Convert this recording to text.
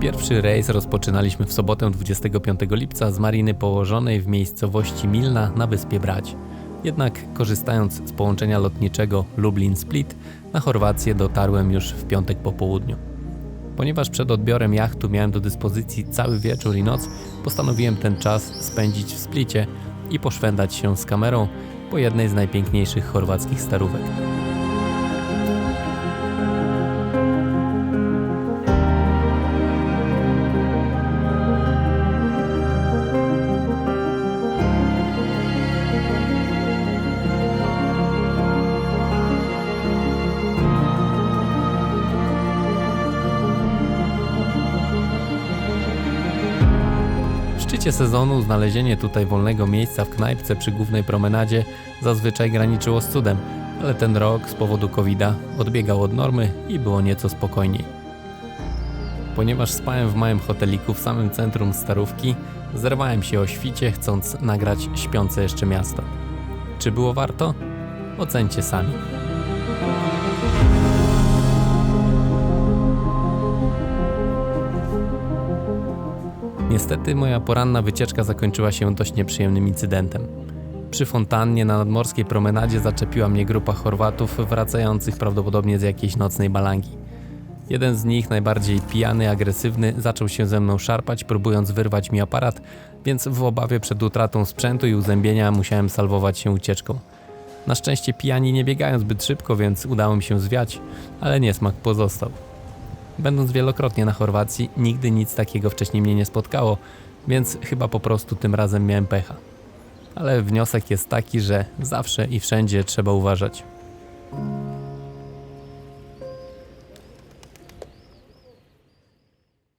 Pierwszy rejs rozpoczynaliśmy w sobotę 25 lipca z mariny położonej w miejscowości Milna na wyspie Brać. Jednak korzystając z połączenia lotniczego Lublin-Split, na Chorwację dotarłem już w piątek po południu. Ponieważ przed odbiorem jachtu miałem do dyspozycji cały wieczór i noc, postanowiłem ten czas spędzić w Splicie i poszwędać się z kamerą po jednej z najpiękniejszych chorwackich starówek. Szczycie sezonu znalezienie tutaj wolnego miejsca w knajpce przy głównej promenadzie zazwyczaj graniczyło z cudem, ale ten rok z powodu covid odbiegał od normy i było nieco spokojniej. Ponieważ spałem w małym hoteliku w samym centrum Starówki, zerwałem się o świcie, chcąc nagrać śpiące jeszcze miasto. Czy było warto? Ocencie sami. Niestety moja poranna wycieczka zakończyła się dość nieprzyjemnym incydentem. Przy fontannie na nadmorskiej promenadzie zaczepiła mnie grupa Chorwatów wracających prawdopodobnie z jakiejś nocnej balangi. Jeden z nich, najbardziej pijany, agresywny, zaczął się ze mną szarpać, próbując wyrwać mi aparat, więc w obawie przed utratą sprzętu i uzębienia musiałem salwować się ucieczką. Na szczęście pijani nie biegają zbyt szybko, więc udało mi się zwiać, ale niesmak pozostał. Będąc wielokrotnie na Chorwacji, nigdy nic takiego wcześniej mnie nie spotkało, więc chyba po prostu tym razem miałem pecha. Ale wniosek jest taki, że zawsze i wszędzie trzeba uważać.